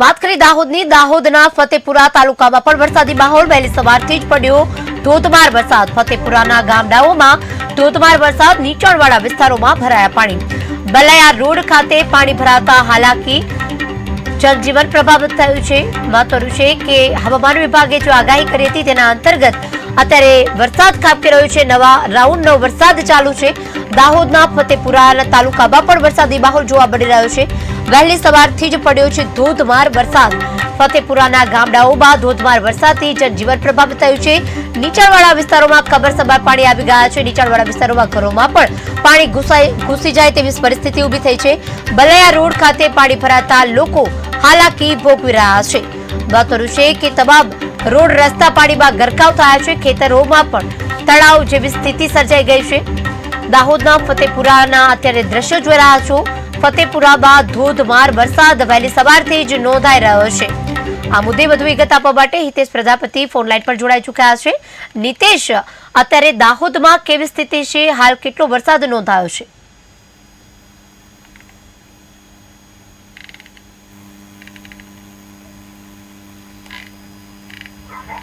વાત કરી દાહોદની. દાહોદના ફતેપુરા તાલુકામાં પણ વરસાદી માહોલ. વહેલી સવારથી જ પડ્યો ધોધમાર વરસાદ. ફતેપુરાના ગામડાઓમાં ધોધમાર વરસાદ. નીચાણવાળા વિસ્તારોમાં ભરાયા પાણી. બલયા રોડ ખાતે પાણી ભરાતા હાલાકી જનજીવન પ્રભાવિત થયું છે. મહત્વનું છે કે હવામાન વિભાગે જો આગાહી કરી હતી તેના અંતર્ગત અત્યારે વરસાદ ખાબકી રહ્યો છે. નવા રાઉન્ડનો વરસાદ ચાલુ છે. દાહોદના ફતેપુરા તાલુકામાં પણ વરસાદી માહોલ જોવા મળી રહ્યો છે. વહેલી સવારથી જ પડ્યો છે ધોધમાર વરસાદ. ફતેપુરાના ગામડાઓમાં ધોધમાર વરસાદથી જનજીવન પ્રભાવિત થયું છે. નીચાણવાળા વિસ્તારોમાં કબરસભા પાણી આવી ગયા છે. નીચાણવાળા વિસ્તારોમાં ઘરોમાં પણ પાણી ઘૂસાઈ, ઘૂસી જાય તેવી પરિસ્થિતિ ઊભી થઈ છે. બલયા રોડ ખાતે પાણી ભરાતા લોકો હાલાકી ભોગવી રહ્યા છે. મહત્વનું છે કે તમામ રોડ રસ્તા પાણીમાં ગરકાવ થયા છે. ખેતરોમાં પણ તળાવ જેવી સ્થિતિ સર્જાઈ ગઈ છે. દાહોદના ફતેપુરાના અત્યારે દ્રશ્યો જોઈ રહ્યા છો. ફતેપુરામાં ધોધમાર વરસાદ. વહેલી સવારથી જ નોંધાઈ રહ્યો છે. આ મુદ્દે વધુ વિગત આપવા માટે હિતેશ પ્રજાપતિ ફોન લાઈન પર જોડાઈ ચૂક્યા છે. નીતેશ, અત્યારે દાહોદમાં કેવી સ્થિતિ છે? હાલ કેટલો વરસાદ નોંધાયો છે?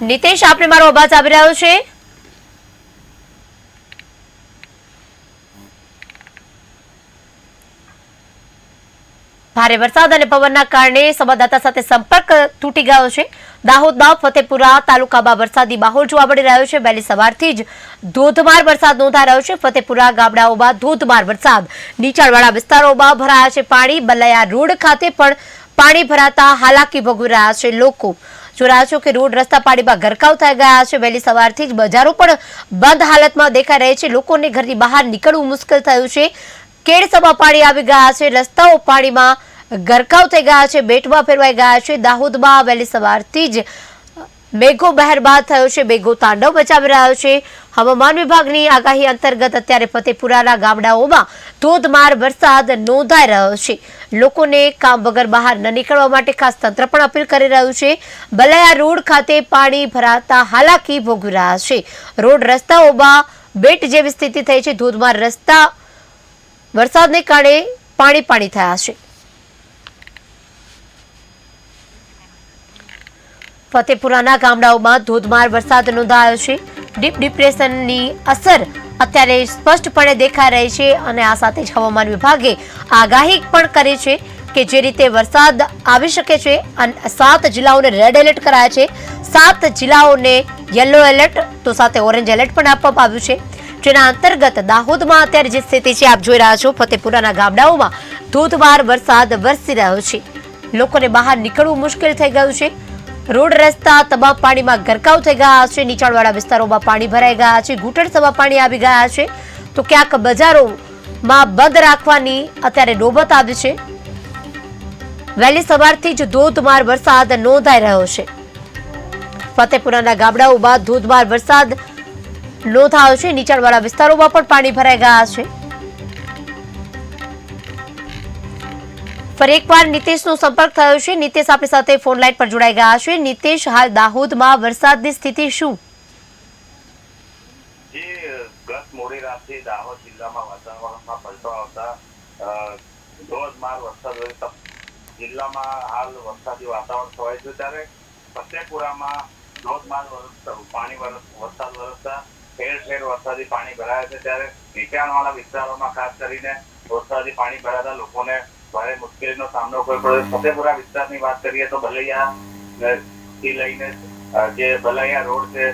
નિતેશ આપને મારો અવાજ આવી રહ્યો છે? ભારે વરસાદ અને પવનના કારણે સંવાદદાતા સાથે સંપર્ક તૂટી ગયો છે. દાહોદના ફતેપુરા તાલુકામાં વરસાદી માહોલ જોવા મળી રહ્યો છે. વહેલી સવારથી જ ધોધમાર વરસાદ નોંધાઈ રહ્યો છે. ફતેપુરા ગામડાઓમાં ધોધમાર વરસાદ. નીચાણવાળા વિસ્તારોમાં ભરાયા છે પાણી. બલયા રોડ ખાતે પણ પાણી ભરાતા હાલાકી ભોગવી રહ્યા છે લોકો. છો કે રોડ રસ્તા પાણીમાં ગરકાવ થઈ ગયા છે. વહેલી સવારથી જ બજારો પણ બંધ હાલતમાં દેખાઈ રહી છે. લોકોને ઘરની બહાર નીકળવું મુશ્કેલ થયું છે. કેડસમાં પાણી આવી ગયા છે, રસ્તાઓ પાણીમાં ગરકાવ થઈ ગયા છે, બેટમાં ફેરવાઈ ગયા છે, દાહોદમાં વહેલી સવારથી જ મેઘો બહેરબાદ થયો છે, મેઘો તાંડવ મચાવી રહ્યો છે. હવામાન વિભાગની આગાહી અંતર્ગત અત્યારે ફતેપુરાના ગામડાઓમાં ધોધમાર વરસાદ નોંધાઈ રહ્યો છે. લોકોને કામ વગર બહાર ન નીકળવા માટે ખાસ તંત્ર પણ અપીલ કરી રહ્યું છે. બલયા રોડ ખાતે પાણી ભરાતા હાલાકી ભોગવી રહ્યા છે. રોડ રસ્તાઓમાં બેટ જેવી સ્થિતિ થઈ છે. ધોધમાર રસ્તા વરસાદને કારણે પાણી પાણી થયા છે. ફતેપુરાના ગામડાઓમાં ધોધમાર વરસાદ નોંધાયો છે. ડીપ ડિપ્રેશનની અસર અત્યારે સ્પષ્ટપણે દેખાઈ રહી છે અને આ સાથે જ હવામાન વિભાગે આગાહી પણ કરી છે કે જે રીતે વરસાદ આવી શકે છે અને સાત જિલ્લાઓને રેડ એલર્ટ કરાયા છે. સાત જિલ્લાઓને યલો એલર્ટ તો સાથે ઓરેન્જ એલર્ટ પણ આપવામાં આવ્યું છે. જેના અંતર્ગત દાહોદમાં અત્યારે જે સ્થિતિ છે, આપ જોઈ રહ્યા છો, ફતેપુરાના ગામડાઓમાં ધોધમાર વરસાદ વરસી રહ્યો છે. લોકોને બહાર નીકળવું મુશ્કેલ થઈ ગયું છે. રોડ, રસ્તા તમામ પાણીમાં ગરકાવ થઈ ગયા છે. નીચાણવાળા વિસ્તારોમાં પાણી ભરાઈ ગયા છે. ઘૂંટણ ઘૂંટણસમાં પાણી આવી ગયા છે. તો ક્યાંક બજારોમાં બંધ રાખવાની અત્યારે નોબત આવી છે. વહેલી સવારથી જ ધોધમાર વરસાદ નોંધાઈ રહ્યો છે. ફતેપુરાના ગામડાઓમાં ધોધમાર વરસાદ નોંધાયો છે. નીચાણવાળા વિસ્તારોમાં પણ પાણી ભરાઈ ગયા છે. ફરી એકવાર નીતેશનો સંપર્ક થયો છે. નીતેશ આપણી સાથે ફોન લાઈન પર જોડાઈ ગયા છે. નીતેશ, હાલ દાહોદમાં વરસાદની સ્થિતિ શું? જે ગત મોડી રાતથી દાહોદ જિલ્લામાં વાતાવરણમાં પલટો આવતા ધોધમાર વરસાદ જિલ્લામાં હાલ વરસાદી વાતાવરણ છવાય છે ત્યારે ફતેપુરામાં ધોધમાર પાણી વરસ, વરસાદ વરસતા ઠેર ઠેર વરસાદી પાણી ભરાયા છે ત્યારે નીચાણવાળા વિસ્તારોમાં ખાસ કરીને વરસાદી પાણી ભરાતા લોકોને ભારે મુશ્કેલીનો સામનો કરવો પડ્યો ફતેપુરા વિસ્તારની વાત કરીએ તો ભલૈયા થી લઈને જે ભલૈયા રોડ છે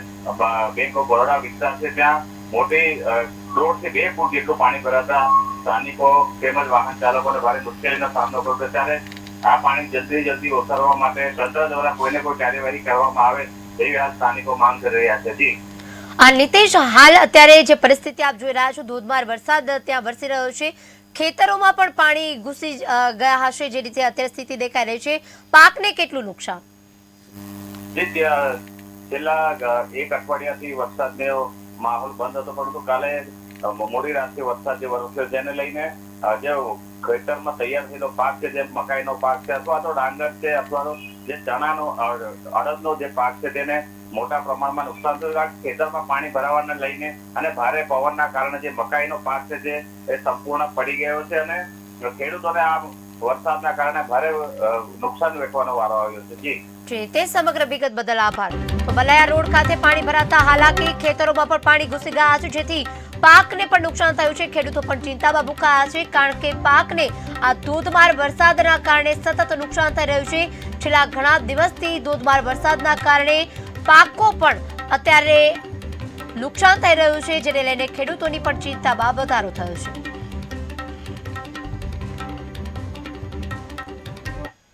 બેંક ઓફ બરોડા વિસ્તાર છે ત્યાં મોટી દોઢથી બે ફૂટ જેટલું પાણી ભરાતા સ્થાનિકો તેમજ વાહન ચાલકોને ભારે મુશ્કેલીનો સામનો કર્યો છે ત્યારે આ પાણી જલ્દી જલ્દી ઓસરવા માટે તંત્ર દ્વારા કોઈને કોઈ કાર્યવાહી કરવામાં આવે એવી આ સ્થાનિકો માંગ કરી રહ્યા છે. જી. આ નિતેશ, હાલ અત્યારે જે પરિસ્થિતિ આપ જોઈ રહ્યા છો, ધોધમાર વરસાદ ત્યાં વરસી રહ્યો છે. ખેતરોમાં પણ પાણી ઘૂસી ગયા હશે જે રીતે અત્યારે સ્થિતિ દેખાઈ રહી છે. પાકને કેટલું નુકસાન? છેલ્લા એક અઠવાડિયાથી વરસાદનો માહોલ બંધ હતો, પરંતુ કાલે મોડી રાતથી વરસાદ જે વરસ્યો, જેને લઈને જે ખેતરમાં તૈયાર થયેલો પાક છે જેમ મકાઈનો પાક છે, અથવા તો ડાંગર છે, અથવા તો જે ચણાનો અડદનો જે પાક છે તેને મોટા પ્રમાણમાં નુકસાન થયું. ખેતરમાં પાણી ભરાવાને લઈને અને ભારે પવનના કારણે જે મકાઈનો પાક છે જે, એ સંપૂર્ણ પડી ગયો છે અને ખેડૂતોને આ વરસાદના કારણે ભારે નુકસાન વેઠવાનો વારો આવ્યો છે. જી. તે સમગ્ર વિગત બદલ આભાર. બલાયા રોડ ખાતે પાણી ભરાતા, હાલાકી ખેતરોમાં પણ પાણી ઘૂસી ગયા છે, જેથી પાકને પણ નુકસાન થયું છે. ખેડૂતો પણ ચિંતામાં મુકાયા છે કારણ કે પાકને આ ધોધમાર વરસાદના કારણે સતત નુકસાન થઈ રહ્યું છે. છેલ્લા ઘણા દિવસથી ધોધમાર વરસાદના કારણે પાકો પણ અત્યારે નુકસાન થઈ રહ્યું છે, જેને લઈને ખેડૂતોની પણ ચિંતામાં વધારો થયો છે.